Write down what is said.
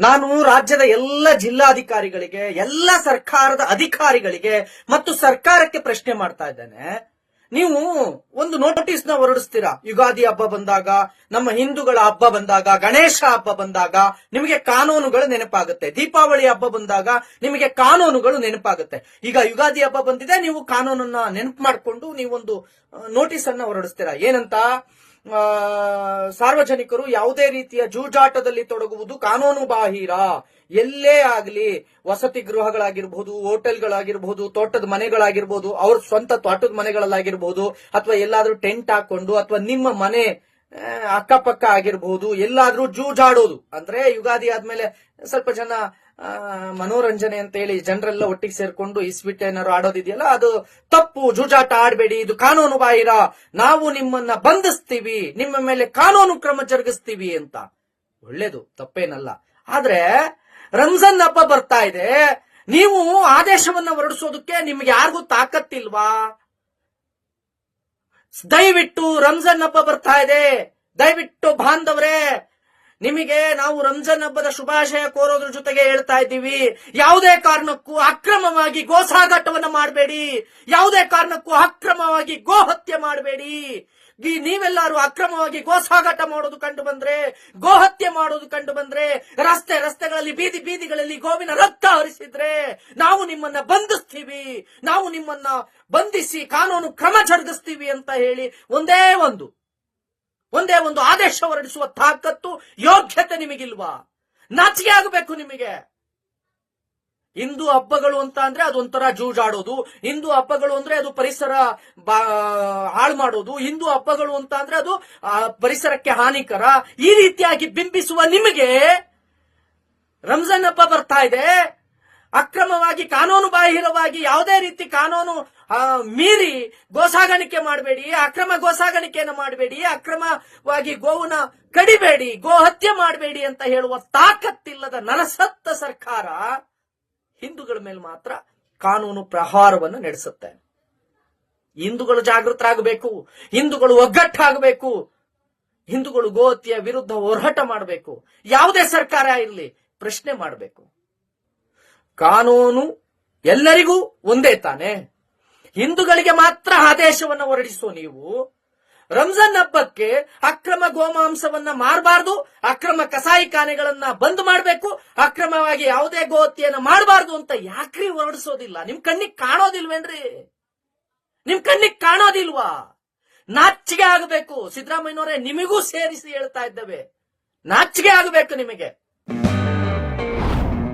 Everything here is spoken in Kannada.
ನಾನು ರಾಜ್ಯದ ಎಲ್ಲ ಜಿಲ್ಲಾಧಿಕಾರಿಗಳಿಗೆ, ಎಲ್ಲ ಸರ್ಕಾರದ ಅಧಿಕಾರಿಗಳಿಗೆ ಮತ್ತು ಸರ್ಕಾರಕ್ಕೆ ಪ್ರಶ್ನೆ ಮಾಡ್ತಾ ಇದ್ದೇನೆ. ನೀವು ಒಂದು ನೋಟಿಸ್ನ ಹೊರಡಿಸ್ತೀರಾ? ಯುಗಾದಿ ಹಬ್ಬ ಬಂದಾಗ, ನಮ್ಮ ಹಿಂದೂಗಳ ಹಬ್ಬ ಬಂದಾಗ, ಗಣೇಶ ಹಬ್ಬ ಬಂದಾಗ ನಿಮಗೆ ಕಾನೂನುಗಳು ನೆನಪಾಗುತ್ತೆ. ದೀಪಾವಳಿ ಹಬ್ಬ ಬಂದಾಗ ನಿಮಗೆ ಕಾನೂನುಗಳು ನೆನಪಾಗುತ್ತೆ. ಈಗ ಯುಗಾದಿ ಹಬ್ಬ ಬಂದಿದೆ, ನೀವು ಕಾನೂನನ್ನ ನೆನಪು ಮಾಡಿಕೊಂಡು ನೀವೊಂದು ನೋಟಿಸ್ ಅನ್ನ ಹೊರಡಿಸ್ತೀರಾ? ಏನಂತ? ಸಾರ್ವಜನಿಕರು ಯಾವುದೇ ರೀತಿಯ ಜೂಜಾಟದಲ್ಲಿ ತೊಡಗುವುದು ಕಾನೂನು ಬಾಹಿರ. ಎಲ್ಲೇ ಆಗಲಿ ವಸತಿ ಗೃಹಗಳಾಗಿರ್ಬಹುದು ಹೋಟೆಲ್ಗಳಾಗಿರ್ಬಹುದು ತೋಟದ ಮನೆಗಳಾಗಿರ್ಬಹುದು ಅವ್ರ ಸ್ವಂತ ತೋಟದ ಮನೆಗಳಲ್ಲಾಗಿರ್ಬಹುದು ಅಥವಾ ಎಲ್ಲಾದ್ರೂ ಟೆಂಟ್ ಹಾಕೊಂಡು ಅಥವಾ ನಿಮ್ಮ ಮನೆ ಅಕ್ಕಪಕ್ಕ ಆಗಿರ್ಬಹುದು ಎಲ್ಲಾದ್ರೂ ಜೂಜಾಡೋದು. ಅಂದ್ರೆ ಯುಗಾದಿ ಆದ್ಮೇಲೆ ಸ್ವಲ್ಪ ಜನ ಮನೋರಂಜನೆ ಅಂತ ಹೇಳಿ ಜನರೆಲ್ಲ ಒಟ್ಟಿಗೆ ಸೇರ್ಕೊಂಡು ಇಸ್ಬಿಟ್ಟು ಏನಾದ್ರು ಆಡೋದಿದೆಯಲ್ಲ, ಅದು ತಪ್ಪು, ಜೂಜಾಟ ಆಡಬೇಡಿ, ಇದು ಕಾನೂನು ಬಾಹಿರ. ನಾವು ನಿಮ್ಮನ್ನ ಬಂಧಿಸ್ತೀವಿ, ನಿಮ್ಮ ಮೇಲೆ ಕಾನೂನು ಕ್ರಮ ಜರುಗಿಸ್ತೀವಿ ಅಂತ. ಒಳ್ಳೇದು, ತಪ್ಪೇನಲ್ಲ. ಆದ್ರೆ, ರಂಜಾನ್ ಹಬ್ಬ ಬರ್ತಾ ಇದೆ, ನೀವು ಆದೇಶವನ್ನ ಹೊರಡಿಸೋದಕ್ಕೆ ನಿಮ್ಗೆ ಯಾರಿಗೂ ತಾಕತ್ತಿಲ್ವಾ? ದಯವಿಟ್ಟು ರಂಜಾನ್ ಹಬ್ಬ ಬರ್ತಾ ಇದೆ. ದಯವಿಟ್ಟು ಬಾಂಧವ್ರೆ ನಿಮಗೆ ನಾವು ರಂಜಾನ್ ಹಬ್ಬದ ಶುಭಾಶಯ ಕೋರೋದ್ರ ಜೊತೆಗೆ ಹೇಳ್ತಾ ಇದ್ದೀವಿ. ಯಾವುದೇ ಕಾರಣಕ್ಕೂ ಅಕ್ರಮವಾಗಿ ಗೋಸಾಗಾಟವನ್ನ ಮಾಡಬೇಡಿ. ಯಾವುದೇ ಕಾರಣಕ್ಕೂ ಅಕ್ರಮವಾಗಿ ಗೋ ಹತ್ಯೆ ಮಾಡಬೇಡಿ. ನೀವೆಲ್ಲರೂ ಅಕ್ರಮವಾಗಿ ಗೋಸಾಗಾಟ ಮಾಡೋದು ಕಂಡು ಬಂದ್ರೆ ಗೋಹತ್ಯೆ ಮಾಡೋದು ಕಂಡು ಬಂದ್ರೆ, ರಸ್ತೆ ರಸ್ತೆಗಳಲ್ಲಿ ಬೀದಿ ಬೀದಿಗಳಲ್ಲಿ ಗೋವಿನ ರಕ್ತ ಹರಿಸಿದ್ರೆ ನಾವು ನಿಮ್ಮನ್ನ ಬಂಧಿಸ್ತೀವಿ. ನಾವು ನಿಮ್ಮನ್ನ ಬಂಧಿಸಿ ಕಾನೂನು ಕ್ರಮ ಜರುಗಿಸ್ತೀವಿ ಅಂತ ಹೇಳಿ ಒಂದೇ ಒಂದು ಒಂದೇ ಒಂದು ಆದೇಶ ಹೊರಡಿಸುವ ತಾಕತ್ತು, ಯೋಗ್ಯತೆ ನಿಮಗಿಲ್ವಾ? ನಾಚಿಕೆ ಆಗಬೇಕು ನಿಮಗೆ. ಹಿಂದೂ ಹಬ್ಬಗಳು ಅಂತ ಅಂದ್ರೆ ಅದೊಂಥರ ಜೂಜಾಡೋದು. ಹಿಂದೂ ಹಬ್ಬಗಳು ಅಂದ್ರೆ ಅದು ಪರಿಸರ ಹಾಳು ಮಾಡೋದು ಹಿಂದೂ ಹಬ್ಬಗಳು ಅಂತ ಅಂದ್ರೆ ಅದು ಪರಿಸರಕ್ಕೆ ಹಾನಿಕರ. ಈ ರೀತಿಯಾಗಿ ಬಿಂಬಿಸುವ ನಿಮಗೆ ರಂಜಾನ್ ಹಬ್ಬ ಬರ್ತಾ ಇದೆ. ಅಕ್ರಮವಾಗಿ ಕಾನೂನು ಬಾಹಿರವಾಗಿ ಯಾವುದೇ ರೀತಿ ಕಾನೂನು ಮೀರಿ ಗೋಸಾಗಾಣಿಕೆ ಮಾಡಬೇಡಿ, ಅಕ್ರಮ ಗೋಸಾಗಾಣಿಕೆಯನ್ನು ಮಾಡಬೇಡಿ, ಅಕ್ರಮವಾಗಿ ಗೋವನ್ನ ಕಡಿಬೇಡಿ, ಗೋ ಹತ್ಯೆ ಮಾಡಬೇಡಿ ಅಂತ ಹೇಳುವ ತಾಕತ್ತಿಲ್ಲದ ನರಸತ್ತ ಸರ್ಕಾರ ಹಿಂದೂಗಳ ಮೇಲೆ ಮಾತ್ರ ಕಾನೂನು ಪ್ರಹಾರವನ್ನು ನಡೆಸುತ್ತೆ. ಹಿಂದೂಗಳು ಜಾಗೃತರಾಗಬೇಕು, ಹಿಂದೂಗಳು ಒಗ್ಗಟ್ಟಾಗಬೇಕು, ಹಿಂದೂಗಳು ಗೋಹತ್ಯೆಯ ವಿರುದ್ಧ ಹೋರಾಟ ಮಾಡಬೇಕು. ಯಾವುದೇ ಸರ್ಕಾರ ಇರಲಿ ಪ್ರಶ್ನೆ ಮಾಡಬೇಕು. ಕಾನೂನು ಎಲ್ಲರಿಗೂ ಒಂದೇ ತಾನೆ. ಹಿಂದೂಗಳಿಗೆ ಮಾತ್ರ ಆದೇಶವನ್ನು ಹೊರಡಿಸುವ ನೀವು. ರಂಜಾನ್ ಹಬ್ಬಕ್ಕೆ ಅಕ್ರಮ ಗೋಮಾಂಸವನ್ನ ಮಾರಬಾರ್ದು, ಅಕ್ರಮ ಕಸಾಯಿಖಾನೆಗಳನ್ನ ಬಂದ್ ಮಾಡಬೇಕು, ಅಕ್ರಮವಾಗಿ ಯಾವುದೇ ಗೋಹತ್ಯೆಯನ್ನ ಮಾಡಬಾರ್ದು ಅಂತ ಯಾಕ್ರಿ ಹೊರಡಿಸೋದಿಲ್ಲ? ನಿಮ್ ಕಣ್ಣಿಗೆ ಕಾಣೋದಿಲ್ವೇನ್ರಿ? ನಿಮ್ ಕಣ್ಣಿಗೆ ಕಾಣೋದಿಲ್ವಾ? ನಾಚಿಗೆ ಆಗಬೇಕು. ಸಿದ್ದರಾಮಯ್ಯನವರೇ ನಿಮಗೂ ಸೇರಿಸಿ ಹೇಳ್ತಾ ಇದ್ದೇವೆ. ನಾಚಿಗೆ ಆಗಬೇಕು ನಿಮಗೆ.